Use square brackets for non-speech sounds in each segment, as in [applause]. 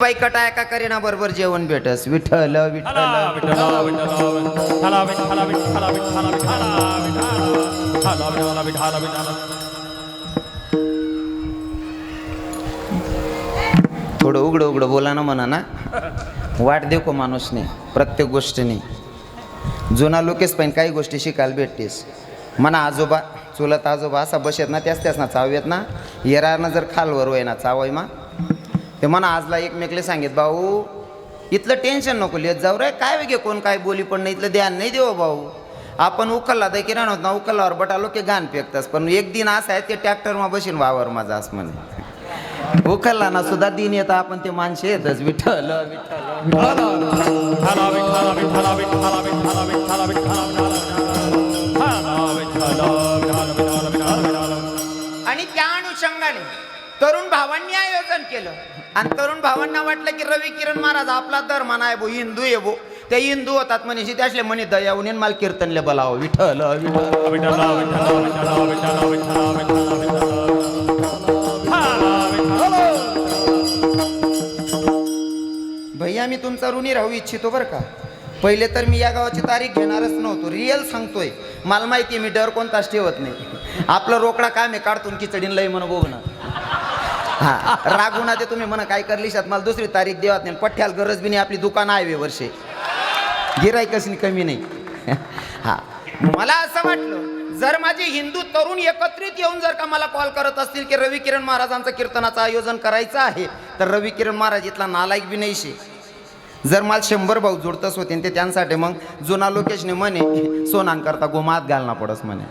बाई कटाय का करीना बरोबर जेवण भेटस. विठ्ठल विठ्ठल. थोडं उघडं उघडं बोला ना म्हणा ना. वाट देखो माणूसने प्रत्येक गोष्टीने. जुना लोकेस पण काही गोष्टी शिकायला भेटतेस. म्हणा आजोबा चुलत आजोबा असा बसेत ना त्याच त्याच ना चावेत ना. येरानं जर खालवर होय ना चावय मा ते म्हणा आजला एकमेकले सांगित भाऊ इथलं टेन्शन नको लिहित जाऊ रे काय वेगळे कोण काय बोली पण नाही इथलं ध्यान नाही देव भाऊ आपण उकलला तर किराण होत ना उकलल्यावर बटालो की घाण फेकतास पण एक दिन असं आहे ते ट्रॅक्टरमा बसीन वावर माझा असं म्हणे उकलला ना सुद्धा दिन येतं आपण ते माणसे येतच विठ्ठल आणि त्या अनुषंगाने तरुण भावांनी आयोजन केलं. आणि तरुण भावांना वाटलं की रवी किरण महाराज आपला धर्म नाही भो हिंदू आहे भो. ते हिंदू होतात म्हणीशी त्यासले म्हणे दयावून मला कीर्तनले बोलावं. हला विठ्ठला भैया मी तुमचा ऋणी राहू इच्छितो बरं का. पहिले तर मी या गावाची तारीख घेणारच नव्हतो. रिअल सांगतोय. मला माहिती आहे मी डर कोणताच ठेवत नाही. आपलं रोकडा काय मी काढतून खिचडीन लई म्हणून बघणं [laughs] हा रागुना ते तुम्ही म्हणा काय करली शात मला दुसरी तारीख देवात नाही. पठ्याला गरज बी नाही आपली दुकान आहे वर्षे. गिरायकच कमी नाही. [laughs] हा. मला असं वाटलं जर माझे हिंदू तरुण एकत्रित येऊन जर का मला कॉल करत असतील की रवी किरण महाराजांचं कीर्तनाचं आयोजन करायचं आहे तर रवी किरण महाराज इथला नालायक बी नाही शे जर मला शंभर भाऊ जोडतच होते ते त्यांसाठी मग जुना लोकेशने म्हणे सोनांकरता गोमात घालना पडस म्हणे.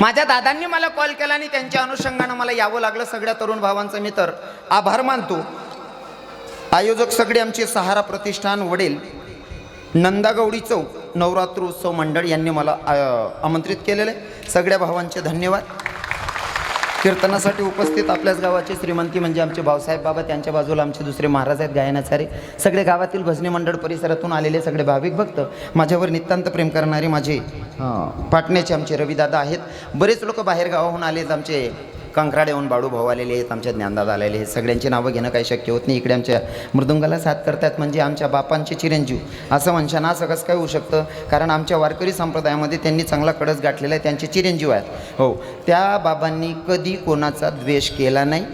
माझ्या दादांनी मला कॉल केला आणि त्यांच्या अनुषंगानं मला यावं लागलं. सगळ्या तरुण भावांचं मी तर आभार मानतो. आयोजक सगळे आमचे सहारा प्रतिष्ठान वडील नंदागौडी चौक नवरात्र उत्सव मंडळ यांनी मला आमंत्रित केलेलं आहे. सगळ्या भावांचे धन्यवाद. कीर्तनासाठी उपस्थित आपल्याच गावाचे श्रीमंती म्हणजे आमचे भाऊसाहेब बाबा त्यांच्या बाजूला आमचे दुसरे महाराज आहेत गायनाचारे. सगळे गावातील भजनी मंडळ परिसरातून आलेले सगळे भाविक भक्त. माझ्यावर नितांत प्रेम करणारे माझे पाटण्याचे आमचे रविदादा आहेत. बरेच लोक बाहेर गावाहून आलेत आमचे कंकराडेहून बाळू भाऊ आलेले आहेत आमच्या ज्ञानदादा आलेले आहेत. सगळ्यांची नावं घेणं काही शक्य होत नाही. इकडे आमच्या मृदुंगाला साथ करतात म्हणजे आमच्या बापांचे चिरंजीव. असं म्हणशाना असं कसं काय होऊ शकतं? कारण आमच्या वारकरी संप्रदायामध्ये त्यांनी चांगला कडस गाठलेला आहे त्यांचे चिरंजीव आहेत. हो त्या बाबांनी कधी कोणाचा द्वेष केला नाही.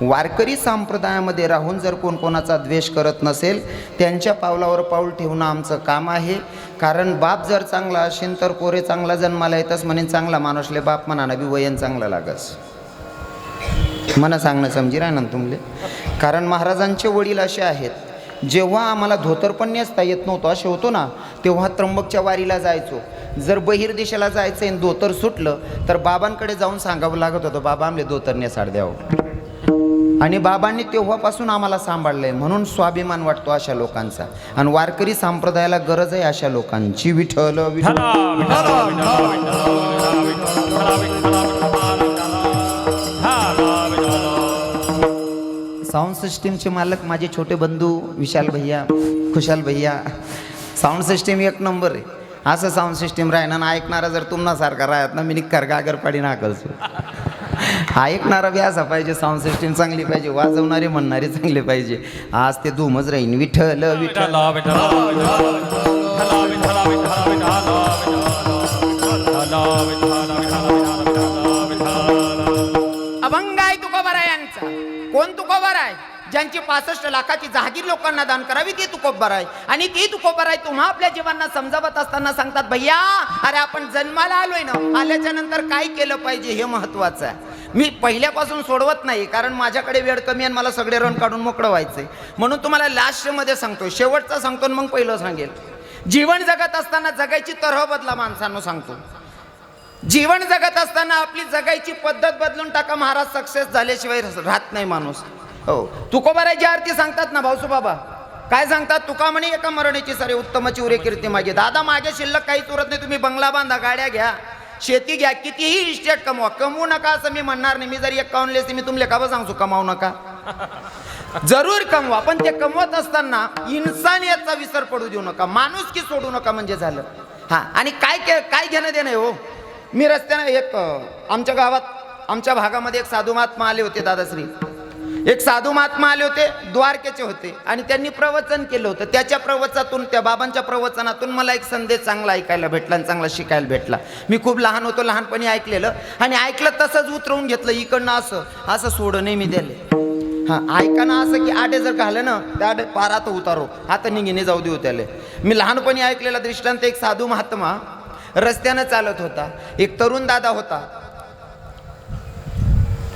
वारकरी संप्रदायामध्ये राहून जर कोण कोणाचा द्वेष करत नसेल त्यांच्या पावलावर पाऊल ठेवणं आमचं काम आहे. कारण बाप जर चांगला असेल तर पोरे चांगला जन्माला येतच म्हणेन चांगला माणूसले बाप म्हणा बी वयन चांगलं लागस. मला सांगणं समजी राहा ना तुमले कारण महाराजांचे वडील असे आहेत जेव्हा आम्हाला धोतर पण नेसता येत नव्हतं असे होतो ना तेव्हा त्र्यंबकच्या वारीला जायचो जर बहिर देशाला जायचं आणि धोतर सुटलं तर बाबांकडे जाऊन सांगावं लागत होतं बाबा आमले धोतर नेसाड द्यावं आणि बाबांनी तेव्हापासून आम्हाला सांभाळलंय म्हणून स्वाभिमान वाटतो अशा लोकांचा आणि वारकरी संप्रदायाला गरज आहे अशा लोकांची विठ्ठल विठल साऊंड सिस्टीमचे मालक माझे छोटे बंधू विशाल भैया खुशाल भैया साऊंड सिस्टीम एक नंबर आहे असं साऊंड सिस्टीम राहणार ना ऐकणारा जर तुम्हासारखा राहत ना मी निक्कर गागर पाडी नाकलचो ऐकणारा बी असा पाहिजे साऊंड सिस्टीम चांगली पाहिजे वाजवणारे म्हणणारे चांगले पाहिजे आज ते धूमच राहीन विठ्ठल विठल ज्यांची पासष्ट लाखाची जहागीर लोकांना दान करावी ती तुकोबर आहे आणि ती तुकोबर आहे तुम्हा आपल्या जीवांना समजावत असताना सांगतात भैया अरे आपण जन्माला आलोय ना आल्याच्यानंतर काय केलं पाहिजे हे महत्वाचं आहे. मी पहिल्यापासून सोडवत नाही कारण माझ्याकडे वेळ कमी आणि मला सगळे रन काढून मोकळं व्हायचंय. म्हणून तुम्हाला लास्टमध्ये सांगतो शेवटचा सांगतो आणि मग पहिलं सांगेल. जीवन जगत असताना जगायची तरह बदला माणसांनो सांगतो. जीवन जगत असताना आपली जगायची पद्धत बदलून टाका महाराज सक्सेस झाल्याशिवाय राहत नाही माणूस. हो. तुकोबाराची आरती सांगतात ना भाऊसू बाबा? काय सांगतात? तुका म्हणे एका मरणीची सारे उत्तमाची उरे कीर्ती मागे. दादा मागे शिल्लक काहीच उरत नाही. तुम्ही बंगला बांधा गाड्या घ्या. शेती घ्या. कितीही इस्टेट कमवा. कमवू नका असं मी म्हणणार नाही. मी जरी एक काउनलेस मी तुमले का सांगतो कमावू नका. [laughs] जरूर कमवा. पण ते कमवत असताना इन्सानियतचा विसर पडू देऊ नका. माणूस की सोडू नका म्हणजे झालं. हा आणि काय काय घेणं देणं हो? मी रस्त्यानं एक आमच्या गावात आमच्या भागामध्ये एक साधू महात्मा आले होते दादाश्री. एक साधू महात्मा आले होते द्वारकेचे होते. आणि त्यांनी प्रवचन केलं होतं. त्याच्या प्रवचनातून त्या बाबांच्या प्रवचनातून मला एक संदेश चांगला ऐकायला भेटला आणि चांगला शिकायला भेटला. मी खूप लहान होतो लहानपणी ऐकलेलं. आणि ऐकलं तसंच उतरवून घेतलं इकडनं असं असं सोडं नाही मी दिले. हां ऐकाना असं की आडे जर घालं ना त्या आडे पारात उतारो. आता निघिने जाऊ देऊ त्याले. मी लहानपणी ऐकलेला दृष्टांत एक साधू महात्मा रस्त्यानं चालत होता. एक तरुण दादा होता.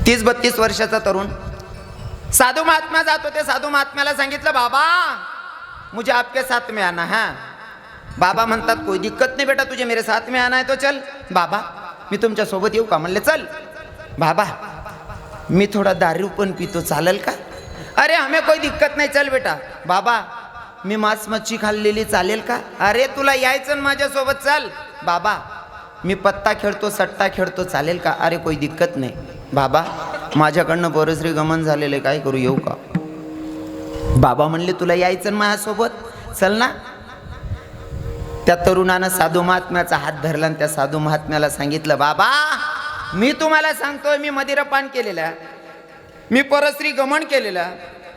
तीस बत्तीस वर्षाचा तरुण. साधू महात्मा जात होते साधू महात्म्याला सांगितलं बाबा मुझे आपके साथ में आना है. बाबा म्हणतात कोई दिक्कत नाही बेटा तुझे मेरे साथ में आना है तो चल. बाबा मी तुमच्यासोबत येऊ का? म्हणले चल. बाबा मी थोडा दारू पण पितो चालेल का? अरे हमें कोई दिक्कत नाही चल बेटा. बाबा मी मांस मच्छी खाल्लेली चालेल का? अरे तुला यायचं माझ्यासोबत चल. बाबा मी पत्ता खेळतो सट्टा खेळतो चालेल का? अरे कोई दिक्कत नाही. बाबा माझ्याकडनं परश्री गमन झालेलं आहे काय करू येऊ का? बाबा म्हणले तुला यायचं माझ्यासोबत? चल ना. त्या तरुणानं साधू महात्म्याचा हात धरला आणि त्या साधू महात्म्याला सांगितलं बाबा मी तुम्हाला सांगतोय मी मदिरापान केलेला मी परश्री गमन केलेला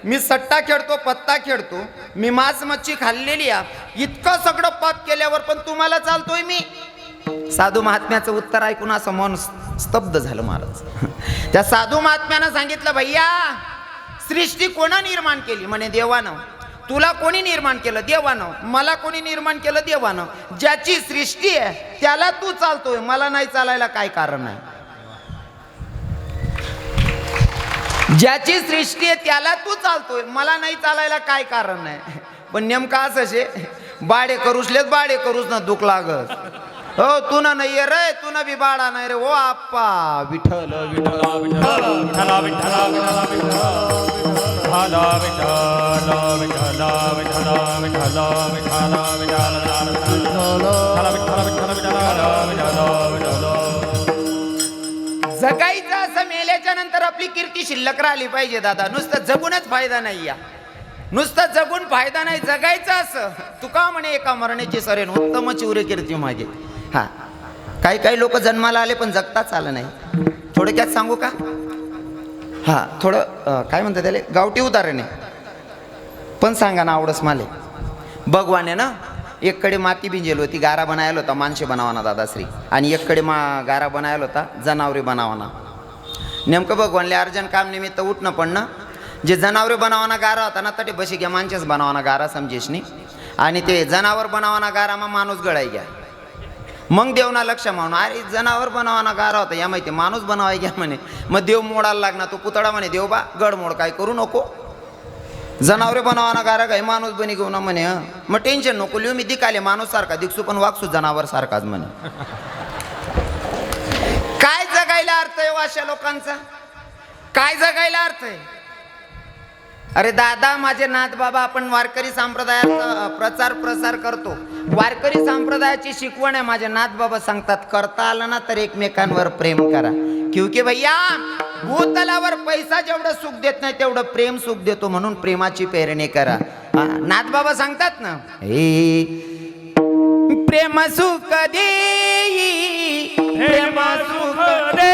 मी सट्टा खेळतो पत्ता खेळतो. मी मांस मच्छी खाल्लेली आहे. इतकं सगळं पाप केल्यावर पण तुम्हाला चालतोय मी. साधू महात्म्याचं उत्तर ऐकून असं मन स्तब्ध झालं महाराज. [laughs] त्या साधू महात्म्यानं सांगितलं भैया सृष्टी कोणा निर्माण केली? म्हणे देवानं. तुला कोणी निर्माण केलं? देवानं. मला कोणी निर्माण केलं? देवानं. ज्याची सृष्टी आहे त्याला तू चालतोय. मला नाही चालायला काय कारण नाही ज्याची सृष्टी आहे त्याला तू चालतोय. मला नाही चालायला काय कारण नाही पण नेमका असं शे बाडे करूसलेच बाडे करूस ना दुख लागत हो तू ना नाही रे तू ना बी बाळा नाही रे ओ आप्पा विठ्ठल विठ्ठला विठ्ठला विठ्ठला विठ्ठला विठ्ठला विठ्ठला विठ्ठला विठ्ठला विठ्ठला विठ्ठला विठ्ठला विठ्ठला विठ्ठला विठ्ठला विठ्ठला जगायचं असं मेल्याच्या नंतर आपली कीर्ती शिल्लक राहिली पाहिजे दादा नुसतं जगूनच फायदा नाही या नुसतं जगून फायदा नाही जगायचं असं तुका म्हणे एका मरण्याची सरेन उत्तम चिवरे कीर्ती मागे हा. काही काही लोक जन्माला आले पण जगताच आलं नाही. थोडक्यात सांगू का? हां थोडं काय म्हणतात त्याला? गावठी उदाहरण आहे. पण सांगा ना आवडस माले भगवान आहे ना? एककडे माती बिंजेल होती गारा बनायला होता माणसे बनावाना दादाश्री. आणि एककडे मा गारा बनायला होता जनावरे बनावाना. नेमकं भगवानले अर्जन काम निमित्त उठणं पडणं जे जनावरे बनावाना गारा होता ना तटे बशी घ्या माणसेच बनावाना गारा समजेशनी आणि ते जनावर बनावाना गारामा माणूस गळाय घ्या. मग देवना लक्ष म्हणून अरे जनावर बनवाना गारा होता. या माहिती माणूस बनवाय घ्या म्हणे. मग देव मोडायला लागणार. तो पुतळा म्हणे देव बा गडमोड काय करू नको. जनावरे बनवाना गारा काय माणूस बनी घेऊ ना म्हणे मग टेन्शन नको लिहू मी दिकाले माणूस सारखा दिसू पण वागसू जनावर सारखाच म्हणे. काय जगायला अर्थ आहे हो अशा लोकांचा? काय जगायला अर्थ आहे? अरे दादा माझे नाथ बाबा आपण वारकरी संप्रदायाचा प्रचार प्रसार करतो. वारकरी संप्रदायाची शिकवण आहे माझे नाथ बाबा सांगतात करता आलं ना तर एकमेकांवर प्रेम करा. क्योंकि भैया भूतलावर पैसा जेवढं सुख देत नाही तेवढं प्रेम सुख देतो म्हणून प्रेमाची पेरणी करा. नाथ बाबा सांगतात ना हे प्रेम सुख देई प्रेम सुख दे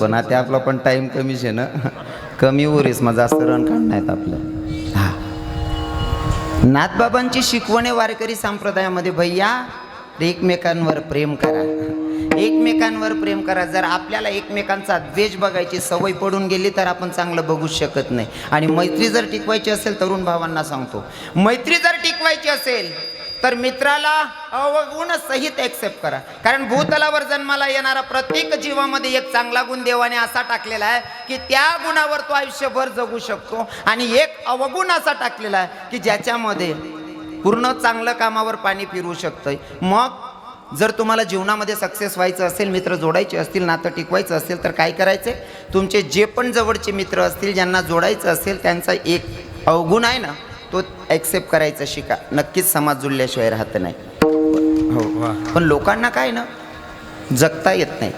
पण आता आपला पण टाइम कमीच आहे ना. कमी उरीस मग जास्त रन काढण्यात आपलं. हा. नाथबाबांची शिकवणे वारकरी संप्रदायामध्ये भैया एकमेकांवर प्रेम करा. एकमेकांवर प्रेम करा. जर आपल्याला एकमेकांचा द्वेष बघायची सवय पडून गेली तर आपण चांगलं बघूच शकत नाही. आणि मैत्री जर टिकवायची असेल तरुण भावांना सांगतो. मैत्री जर टिकवायची असेल तर मित्राला अवगुण सहित एक्सेप्ट करा. कारण भूतलावर जन्माला येणारा प्रत्येक जीवामध्ये एक चांगला गुण देवाने असा टाकलेला आहे की त्या गुणावर तो आयुष्यभर जगू शकतो. आणि एक अवगुण असा टाकलेला आहे की ज्याच्यामध्ये पूर्ण चांगलं कामावर पाणी फिरवू शकतंय. मग जर तुम्हाला जीवनामध्ये सक्सेस व्हायचं असेल मित्र जोडायचे असतील नातं टिकवायचं असेल तर काय करायचे तुमचे जे पण जवळचे मित्र असतील ज्यांना जोडायचं असेल त्यांचा एक अवगुण आहे ना तो ॲक्सेप्ट करायचा शिका. नक्कीच समाज जुळल्याशिवाय राहत नाही. हो पण लोकांना काय ना जगता येत नाही.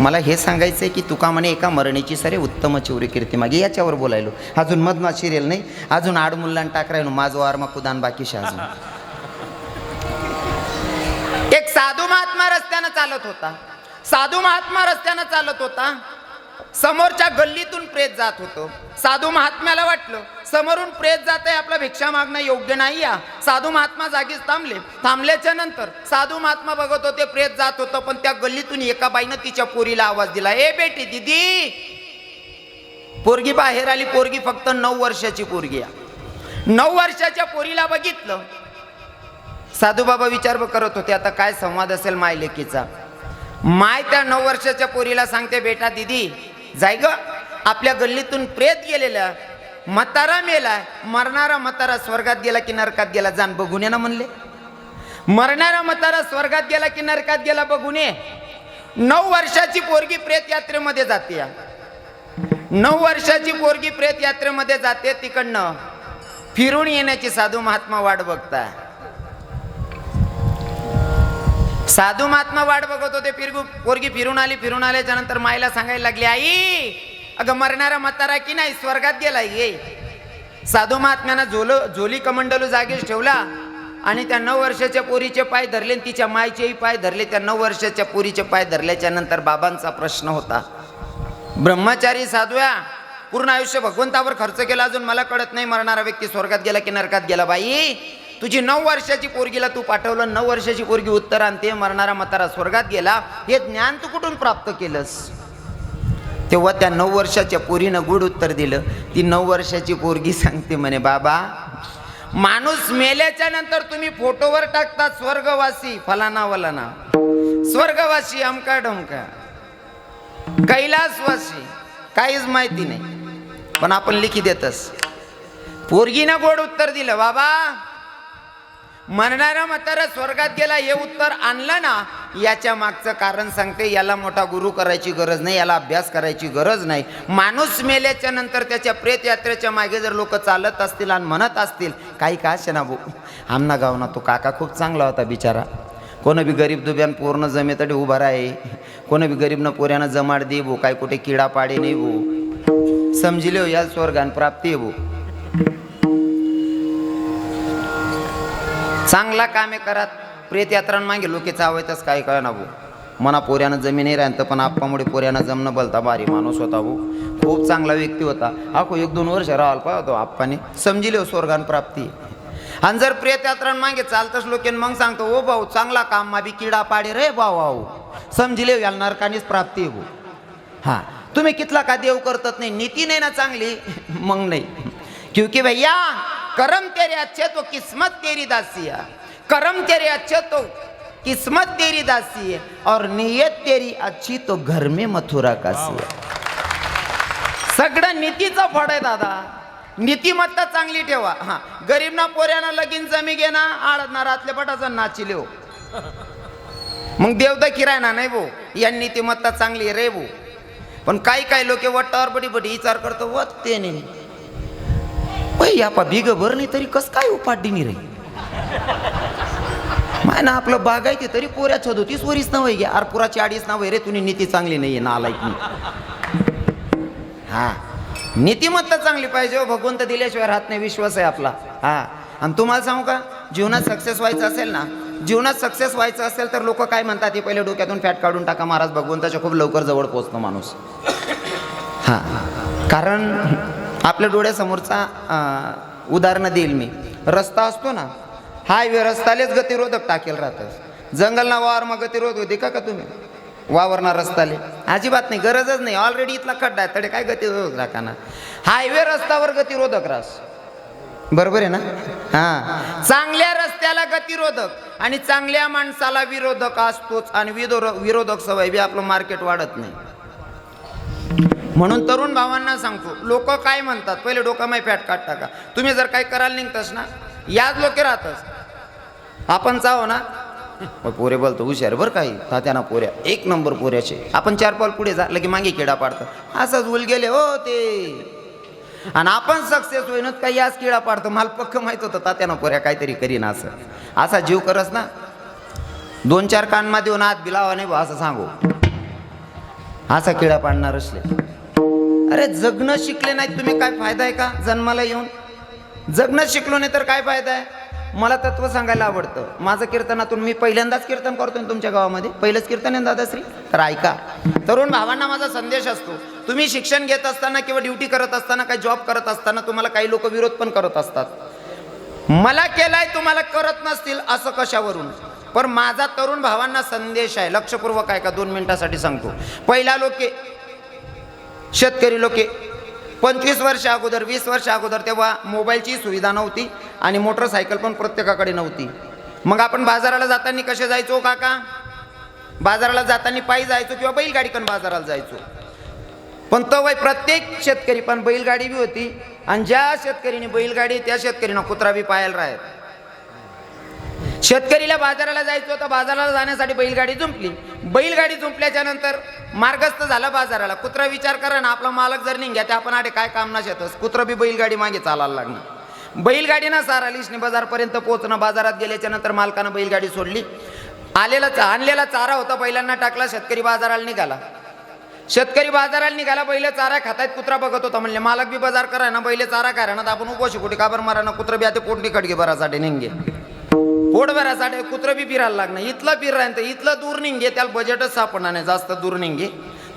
मला हे सांगायचं आहे की तुका म्हणे एका मरणीची सरे उत्तम चिवरी कीर्ती मागे. याच्यावर बोलायलो. अजून मधमा शिरेल नाही अजून आडमुल्लान टाक राहिलो माझं वारमा कुदान बाकी अजून. एक साधू महात्मा रस्त्यानं चालत होता. साधू महात्मा रस्त्यानं चालत होता. समोरच्या गल्लीतून प्रेत जात होतो. साधू महात्म्याला वाटलं समोरून प्रेत जात आहे आपला भिक्षा मागणं योग्य नाही या. साधू महात्मा जागीच थांबले. थांबल्याच्या नंतर साधू महात्मा बघत होते प्रेत जात होतं पण त्या गल्लीतून एका बाईनं तिच्या पोरीला आवाज दिला ए बेटी दिदी! पोरगी बाहेर आली पोरगी फक्त नऊ वर्षाची पोरगी आहे नऊ वर्षाच्या पोरीला बघितलं. साधू बाबा विचार करत होते आता काय संवाद असेल माय लेकीचा माय त्या नऊ वर्षाच्या पोरीला सांगते बेटा दिदी जाय ग. आपल्या गल्लीतून प्रेत गेलेलं मतारा मेला मरणारा मतारा स्वर्गात गेला की नरकात गेला. जाण बघून ये ना म्हणले. मरणारा मतारा स्वर्गात गेला की नरकात गेला बघून ये. नऊ वर्षाची पोरगी प्रेत यात्रेमध्ये जाते. या. नऊ वर्षाची पोरगी प्रेत यात्रेमध्ये जाते तिकडनं फिरून येण्याची साधू महात्मा वाट बघताय साधू महात्मा वाट बघत होते फिरगू पोरगी फिरून आली फिरून आल्याच्यानंतर मायला सांगायला लागली आई अगं मरणारा म्हातारा की नाही? स्वर्गात गेला ये. साधू महात्म्यानं झोल झोली कमंडलू जागेच ठेवला आणि त्या नऊ वर्षाच्या पोरीचे पाय धरले तिच्या मायचेही पाय धरले. त्या नऊ वर्षाच्या पोरीचे पाय धरल्याच्या नंतर बाबांचा प्रश्न होता ब्रह्मचारी साधूया पूर्ण आयुष्य भगवंतावर खर्च केला अजून? मला कळत नाही मरणारा व्यक्ती स्वर्गात गेला की नरकात गेला बाई. तुझी नऊ वर्षाची पोरगीला तू पाठवलं नऊ वर्षाची पोरगी उत्तर आणते मरणारा मतारा स्वर्गात गेला हे ज्ञान तू कुठून प्राप्त केलंस? तेव्हा त्या नऊ वर्षाच्या पोरीनं गुड उत्तर दिलं. ती नऊ वर्षाची पोरगी सांगते म्हणे बाबा माणूस मेल्याच्या नंतर तुम्ही फोटोवर टाकता स्वर्गवासी फलाना वलाना. स्वर्गवासी अमका डमका. कैलासवासी काहीच माहिती नाही. पण आपण लिखी देतस. पोरगीनं गोड उत्तर दिलं बाबा मरणारा म्हातारा स्वर्गात गेला हे उत्तर आणलं ना याच्या मागचं कारण सांगते याला मोठा गुरु करायची गरज नाही याला अभ्यास करायची गरज नाही. माणूस मेल्याच्या नंतर त्याच्या प्रेतयात्रेच्या मागे जर लोक चालत असतील आणि म्हणत असतील काही का ना भाऊ? आमना गाव ना तो काका खूप चांगला होता बिचारा. कोण बी गरीब दुब्यान पूर्ण जमेतडी उभा राहे. कोण बी गरीबनं पोऱ्यानं जमाड दे भो काय कुठे किडा पाडे नाही भो समजिले हो या स्वर्गान प्राप्ती भो चांगला कामे करत प्रेतयात्रां मागे लोके चावायतच काय कळ ना भाऊ. मना पोऱ्यानं जमीन राहतं पण आप्पामुळे पोऱ्यानं जमणं बलता भारी माणूस होता भाऊ. खूप चांगला व्यक्ती होता. अखो एक दोन वर्ष राहायला होतो आप्पाने. समजिले हो स्वर्गान प्राप्ती. आणि जर प्रेतयात्रां मागे चालतच लोकेन मग सांगतो ओ भाऊ चांगला काम माबी किडा पाडे रे भाऊ भाऊ समजिले हो याला नरकानीच प्राप्ती आहे भाऊ. हां. तुम्ही कितला का देव करतात नाही? नीती नाही ना चांगली? [laughs] मग नाही. क्योंकि भैया करम तेरे अच्छे तो किस्मत तेरी दासी है। करम तेरे अच्छे तो किस्मत तेरी दासी है और नियत तेरी अच्छी तो घर में मथुरा कासी है। सगळं नीतीचं फड आहे दादा। नीतिमत्ता चांगली ठेवा। हा गरीब ना पोऱ्यानं लगीन जमी घेना आळदना रातल्या पटाचा नाचिले हो मग देवदा किरायना नाही भाऊ या नीतिमत्ता चांगली रे भाऊ पण काही काही लोक वट्टावर बडी बडी विचार करतो वत ते नाही यापा या बिग भर नाही तरी कस काय उपाडी नाही रे माय ना आपलं बागायते तरी पोऱ्या छदोतीस वरीच नाव आहे अर पुराची अडीच नाव आहे रे तुम्ही नीती चांगली नाही आहे नालायक आलाय हा. नीतिमत्ता चांगली पाहिजे हो भगवंत दिल्याशिवाय राहत नाही विश्वास आहे आपला. हा. आणि तुम्हाला सांगू का जीवनात सक्सेस व्हायचं असेल ना जीवनात सक्सेस व्हायचं असेल तर लोक काय म्हणतात हे पहिले डोक्यातून फॅट काढून टाका महाराज भगवंताच्या खूप लवकर जवळ पोचतो माणूस. हां. कारण आपल्या डोळ्यासमोरचा उदाहरणं देईल मी. रस्ता असतो ना हायवे रस्तालेच गतिरोधक टाकेल राहतं. जंगलना वावरमा गतिरोध होते का का तुम्ही? वावरणार रस्ताले अजिबात नाही गरजच नाही. ऑलरेडी इथला खड्डा आहे तडे काय गतिरोधक राखाना ना हायवे रस्त्यावर गतिरोधक रास. बरोबर आहे ना? हां. चांगल्या रस्त्याला गतिरोधक आणि चांगल्या माणसाला विरोधक असतोच आणि विदो विरोधक सवय बी आपलं मार्केट वाढत नाही. म्हणून तरुण भावांना सांगतो लोक काय म्हणतात? पहिले डोकामाय फॅट काढ टाका. तुम्ही जर काही करायला निघतस ना याच लोके राहतस. आपण चाहो ना? पोरे बोलतो हुशार बरं काही तात्याना पोऱ्या एक नंबर पोऱ्याचे. आपण चार पाल पुढे जा लगे मागे किडा पाडतो असंच उल गेले हो ते. आणि आपण सक्सेस होईनच काही याच किडा पाडतो? मला पक्क माहीत होतं तात्याना पोऱ्या काहीतरी करीन असं. असा जीव करस ना. दोन चार कानमा देऊन हात बिलावा नाही बुवा असं सांगू. असा किडा पाडणार असले अरे जगणं शिकले नाहीत तुम्ही काय फायदा आहे का जन्माला येऊन? जगणं शिकलो नाही तर काय फायदा आहे? मला तत्व सांगायला आवडतं. माझं कीर्तनातून मी पहिल्यांदाच कीर्तन करतोय तुमच्या गावामध्ये. पहिलंच कीर्तन आहे दादाश्री? तर ऐका. तरुण भावांना माझा संदेश असतो. तुम्ही शिक्षण घेत असताना किंवा ड्युटी करत असताना काही जॉब करत असताना तुम्हाला काही लोक विरोध पण करत असतात. मला केलाय तुम्हाला करत नसतील असं कशावरून? पण माझा तरुण भावांना संदेश आहे. लक्षपूर्वक आहे का दोन मिनिटासाठी सांगतो. पहिला लोके शेतकरी लोके. पंचवीस वर्ष अगोदर वीस वर्ष अगोदर तेव्हा मोबाईलची सुविधा नव्हती आणि मोटरसायकल पण प्रत्येकाकडे नव्हती. मग आपण बाजाराला जाताना कसे जायचो काका? बाजाराला जाताना पायी जायचो किंवा बैलगाडी पण बाजाराला जायचो. पण तवय प्रत्येक शेतकरी पण बैलगाडी बी होती आणि ज्या शेतकरीने बैलगाडी त्या शेतकरीनं कुत्रा बी पाहायला राहत शेतकरीला बाजाराला जायचो तर बाजाराला जाण्यासाठी बैलगाडी जुंपली. बैलगाडी जुंपल्याच्या नंतर मार्गस्थ झाला बाजाराला. कुत्रा विचार करा ना आपला मालक जर निघ्या ते आपण आडे काय काम ना शेतस. कुत्रा बी बैलगाडी मागे चालायला लागणार बैलगाडी ना सारा लिशने बाजारपर्यंत पोहोचणं बाजारात गेल्याच्यानंतर मालकानं बैलगाडी सोडली. आलेला चा- आणलेला चारा होता बैलांना टाकला शेतकरी बाजाराला निघाला. शेतकरी बाजाराला निघाला बैल चारा खातायत कुत्रा बघत होता म्हणले मालक बी बाजार करा ना बैल चारा करा ना तर आपण उपोशी कुठे? काबर मारा ना कुत्र बी आता पोटणी खडगे बरासाठी निघे पोट कुत्रं बी फिरायला लागणार इथलं फिरायला इथलं दूर निघे त्याला बजेटच सापडणार नाही जास्त दूर निघे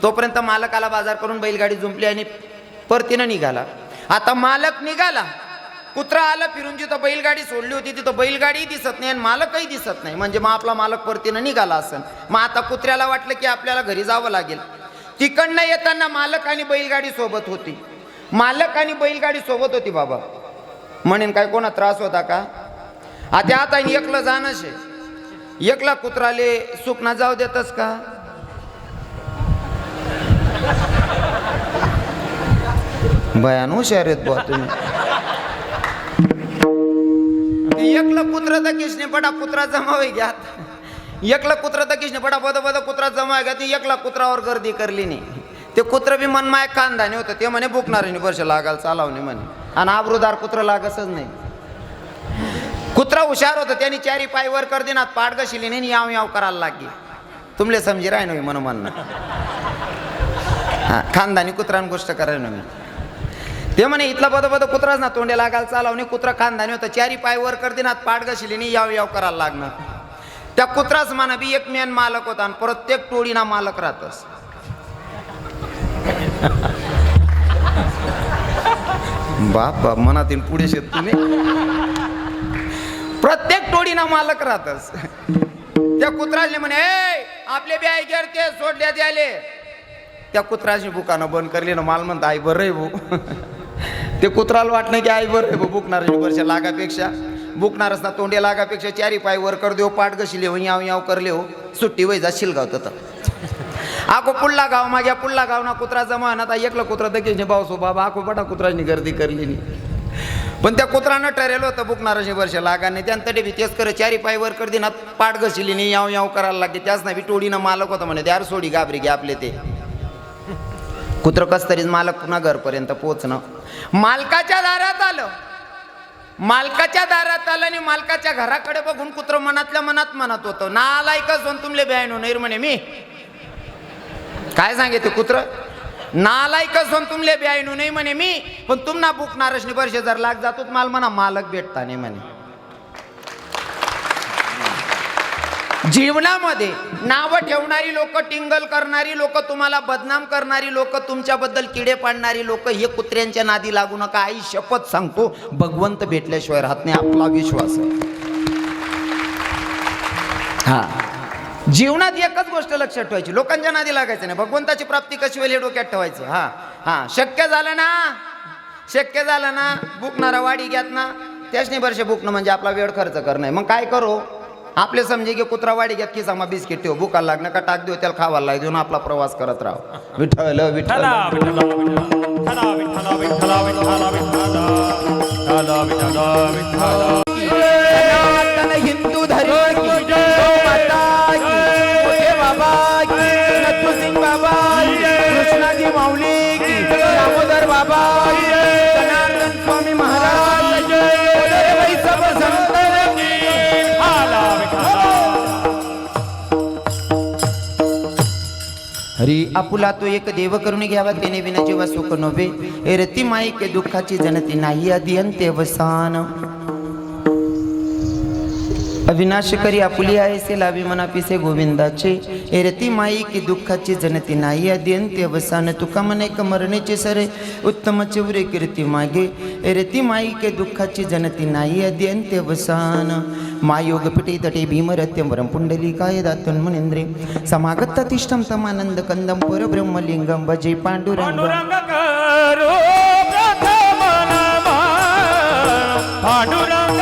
तोपर्यंत मालकाला बाजार करून बैलगाडी जुंपली आणि परतीनं निघाला. आता मालक निघाला. कुत्रा आला फिरून जिथं बैलगाडी सोडली होती तिथं बैलगाडी दिसत नाही आणि मालकही दिसत नाही. म्हणजे मग आपला मालक परतीनं निघाला असेल. मग आता कुत्र्याला वाटलं की आपल्याला घरी जावं लागेल. तिकडनं येताना मालक आणि बैलगाडी सोबत होती. मालक आणि बैलगाडी सोबत होती बाबा. म्हणेन काय कोणा त्रास होता का? आता आता एकलं जाणं शे. एकला कुत्राले सुख ना जाऊ देतस का? भयान हुशार आहेत बुवा तुम्ही. एकलं कुत्र तर किशने पडा कुत्रा जमावे घ्या एकला कुत्रा तर किशने पडा बद बद कुत्रा जमावे घ्या. ती एकला कुत्रावर गर्दी करली नाही. ते कुत्र बी मनमाय कांदाने होतं. ते म्हणे भुकणार नाही वर्ष लागाल चालावणे म्हणे. आणि आबरूदार कुत्र लागसच नाही. कुत्रा हुशार होतं त्यांनी चारी पाय वर कर देणार पाड गशिली याव याव करायला लागली. तुमले समजी राय नव्हे मन म्हणणं हा खानदानी कुत्रान गोष्ट करायला नव्हे. ते म्हणे इथला बद बद कुत्राच ना तोंडे लागायला चालाव नाही कुत्रा खानदानी होता चारी पाय वर कर देणार पाड गशिली याव याव करायला लागणार त्या कुत्राच म्हणा बी एक मेन मालक होता आणि प्रत्येक टोळीना मालक राहतस. बाप बाप मनातील पुढे शेत तुम्ही. प्रत्येक टोळीना मालक राहतस त्या कुत्राने म्हणे "ए, आपले बी आई गेर ते सोडल्यात आले. त्या कुत्राची बुकानं बंद करली ना माल म्हणता आई बरं भाऊ. ते कुत्राला वाटणं की आई बरं भाऊ बुकणार वर्ष लागापेक्षा. बुकणारच ना तोंडे लागापेक्षा चारी पाय वर कर देऊ पाठ गशिले हो याव याव करले हो सुट्टी वय जाशील शिलगाव तर? आको पुल्ला गाव माझ्या पुल्ला गाव ना कुत्रा जमा ना आता एकलं कुत्रा भाऊ बावसो बाबा आको बटा कुत्राची गर्दी करली नाही पण त्या कुत्रानं ठरेल होतं बुकणाराशे वर्ष लागाने. त्यानंतर बी तेच कर चारी पाय वर कर दिना पाठ घशिली नाही याव याव करायला लागते. त्याच नाही बी टोळीनं मालक होतं म्हणे. द्यार सोडी घाबरी घे आपले ते. कुत्र कस तरीच मालक पुन्हा घरपर्यंत पोचणं मालकाच्या दारात आलं. मालकाच्या दारात आलं आणि मालकाच्या घराकडे बघून कुत्र मनातल्या मनात म्हणत होतं. ना आलाय का सोन तुमले बॅन होणार म्हणे मी. काय सांगे ते कुत्र? नालायक असून तुमले ब्यायनू नाही म्हणे मी पण तुम्हाला बुकणारच पैसे वर्ष जर लाग जातो मला म्हणा मालक भेटता नाही म्हणे. जीवनामध्ये नावं ठेवणारी लोक टिंगल करणारी लोक तुम्हाला बदनाम करणारी लोक तुमच्याबद्दल किडे पाडणारी लोक हे कुत्र्यांच्या नादी लागू नका. आई शपथ सांगतो भगवंत भेटल्याशिवाय राहत नाही आपला विश्वास आहे. हा. जीवनात एकच गोष्ट लक्षात ठेवायची. लोकांच्या नादी लागायचं नाही. भगवंताची प्राप्ती कशी होईल हे डोक्यात ठेवायचं. हा हा. शक्य झालं ना? शक्य झालं ना? बुकणारा वाडी घ्यात ना? त्याच वर्ष बुकणं म्हणजे आपला वेळ खर्च करणं मग काय करू? आपले समजे की कुत्रा वाडी घ्यात की सामा बिस्किट ठेव? बुकाला लागणं का टाक देऊ? त्याला खावायला लाग देऊन आपला प्रवास करत राहा. विठ्ठल विठ्ठल विठ्ठला विठ्ठला. आपुला तो एक देव करून घ्यावा त्याने विना जेव्हा सुख नव्हे. रती माई के दुःखाची जनती नाही आधी अंत्य अविनाशकरी आपुली आहे से लावी मनापिसे गोविंदाचे. एरती माई की दुःखाची जनती नाही अद्यंती अवसान तुका मने कमरणेचे सरे. उत्तम चिवरे कीर्ती मागे. एरती माई के दुःखाची जनती नाही अद्यंती अवसान. मायोग पिटे तटे भीमरत्यम पुंडली काय दातन मनेंद्रे. समागततिष्ठम समानंद कंदम परब्रह्मलिंगम भजे पांडुरंग. पांडुरंग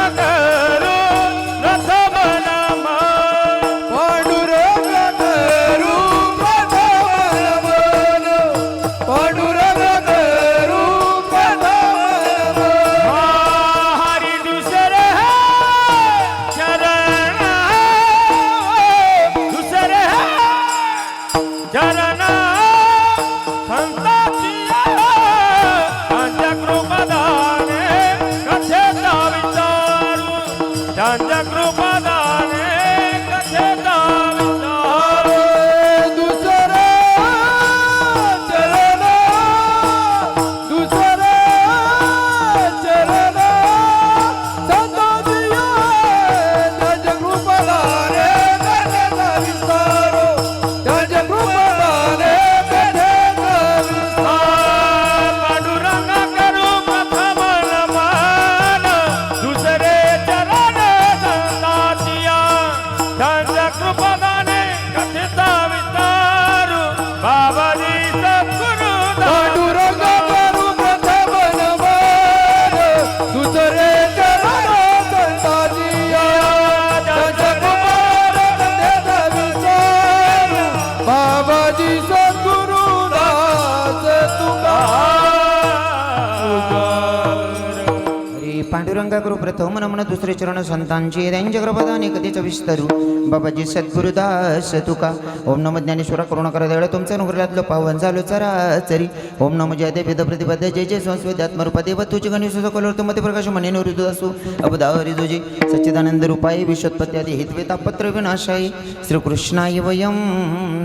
संतांची त्यांच्या कृपदाने कधीच विस्तरू. बाबाजी सद्गुरुदास तुका. ओम नम ज्ञानेश्वरा करुणा देवळ तुमच्या अनुग्रहातलं पावन झालो चराचरी. ओम नम जय देव वेद प्रतिपद जय जय संस्कृती आत्मरूपा देव तुझे गणेश कलोर तुमते प्रकाश मने नृदू असो. अबदा हरी सच्चिदानंद रूपाय विश्वत्पत्यादी हितवे तापत्र विनाशाय श्रीकृष्णाय वयं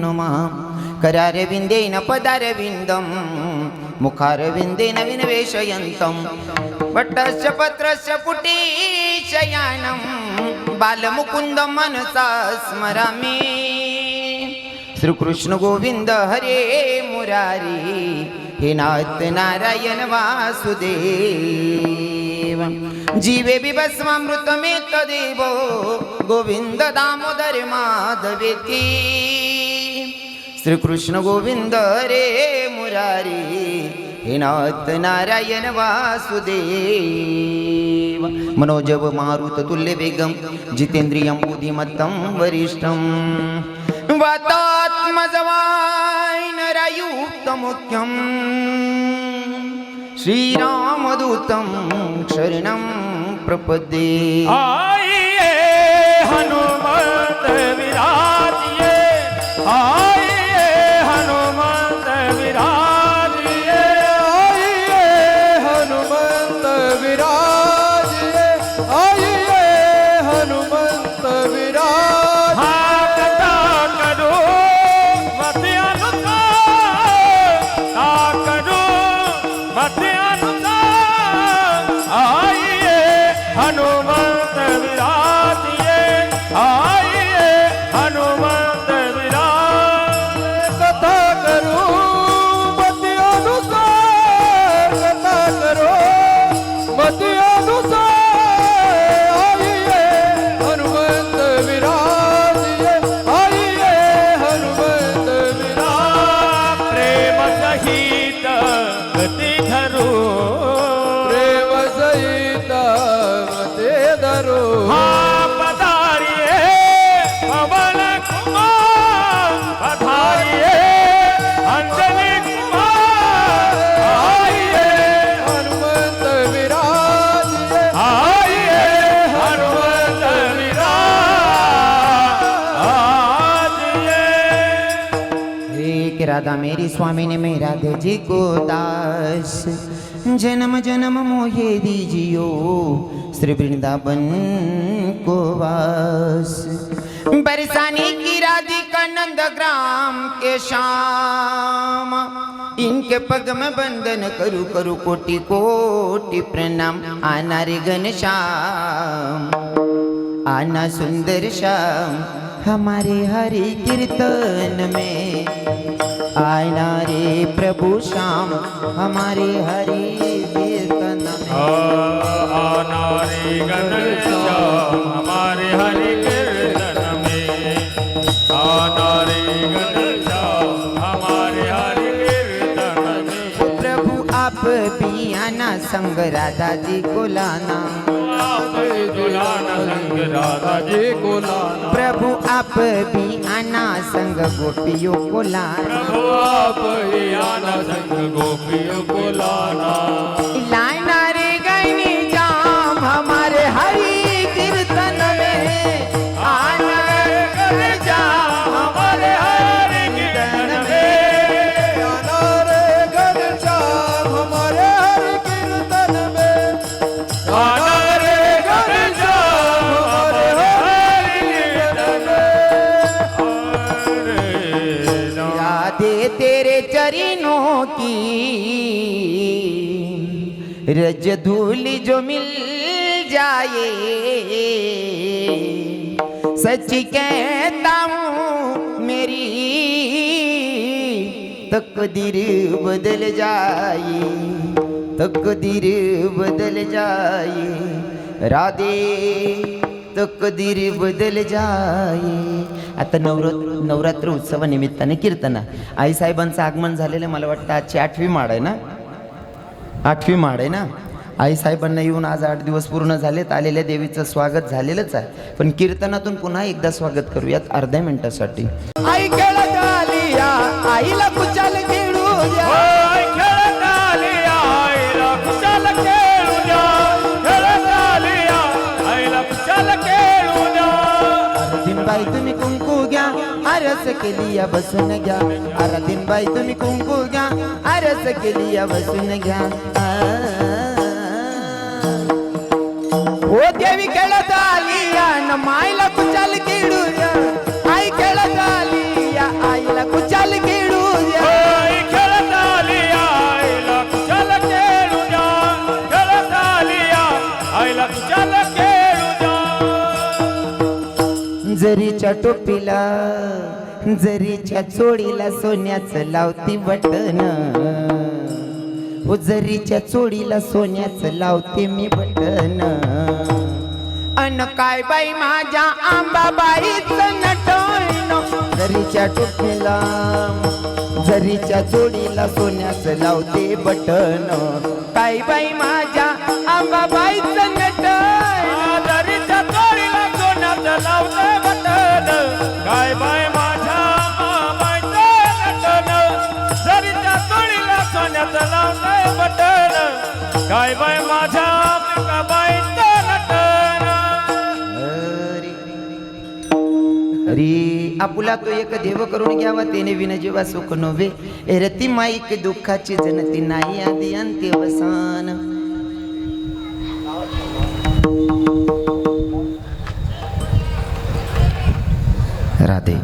नमः. करारविन्देन पदारविन्दं मुखारविन्देन विनवेशयन्तं पट्टस्य पत्रस्य पुटीशयानं बालमुकुंद मनसा स्मरामि। श्रीकृष्ण गोविंद हरे मुरारी हे नाथ नारायण वासुदेव। जीवे बिभस्मामृतमेत देवो गोविंद दामोदर माधवेती श्रीकृष्ण गोविंद हरे मुरारी હિનાથ નારાયણ વાસુદેવ. મનોજવ મારુત તુલ્ય વેગમ જીતેન્દ્રિયમ બુદ્ધિમત્તમ વરિષ્ઠમ. વાતાત્મજવાયનરયુક્તમુખ્યમ શ્રીરામદૂતમ શરણમ પ્રપદે. આ स्वामी ने मेरा राधे जी को दास। जन्म जन्म मोहे दीजियो श्री वृंदावन को वास। बरसानी की राधिका नंद ग्राम के शाम इनके पग में बंदन करू करू कोटि कोटि प्रणाम। आना रे घनश्याम आना सुंदर श्याम। हमारे हरि कीर्तन में आना रे प्रभु श्याम हमारे हरि कीर्तन में। आनारे घनश्याम हमारे हरि कीर्तन में। आनारे घनश्याम हमारे हरि कीर्तन में। प्रभु आप भी आना संग राधा जी को लाना। संग राधा जी प्रभु आप भी आना संग गोपियों को लाना। प्रभु आप ही आना संग गोपियों को लाना रज धूल जो मिल जाए सच कहता हूँ मेरी तकदीर बदल जाए तकदीर बदल जाए राधे तकदीर बदल जाए आता नवर नवरात्र उत्सवानिमित्ताने कीर्तना। आईसाहेबांचं आगमन झालेलं मला वाटतं आजची आठवी माळ आहे ना? आठवी माळ आहे ना? आईसाहेबांना येऊन आज आठ दिवस पूर्ण झालेत आलेल्या देवीचं स्वागत झालेलंच आहे. पण कीर्तनातून पुन्हा एकदा स्वागत करूयात अर्ध्या मिनिटासाठी. आई आईला बाई तुम्ही कुंकू घ्या आरस केली या बसून घ्या. अरे बाई तुम्ही कुंकू घ्या आरस केली या बसून घ्या. ओ देवी खेळत आली न माईला कुचाल खेळू द्या आई खेळत आली या आईला कुचाल खेळू द्या ओय खेळत आली आईला कुशाल खेळू द्या खेळत आली आईला कुशाल खेळू द्या जरीच्या टोपीला जरीच्या चोळीला सोन्याचं लावती बटन उजरीच्या जरीच्या चोळीला सोन्याचं लावते मी बटन. अन काय बाई माझ्या आंबाबाईचं नटण जरीच्या टोपीला जरीच्या चोळीला सोन्याचं लावते बटन. काय बाई माझ्या आंबाबाईचं काय बाय माझ्या बाईचं अरे आपुला तो एक देव करून घ्यावा तेने विनजीवा सुख नव्हे रती माईक दुःखाची जनती नाही आधी अंत्यवसान राधे.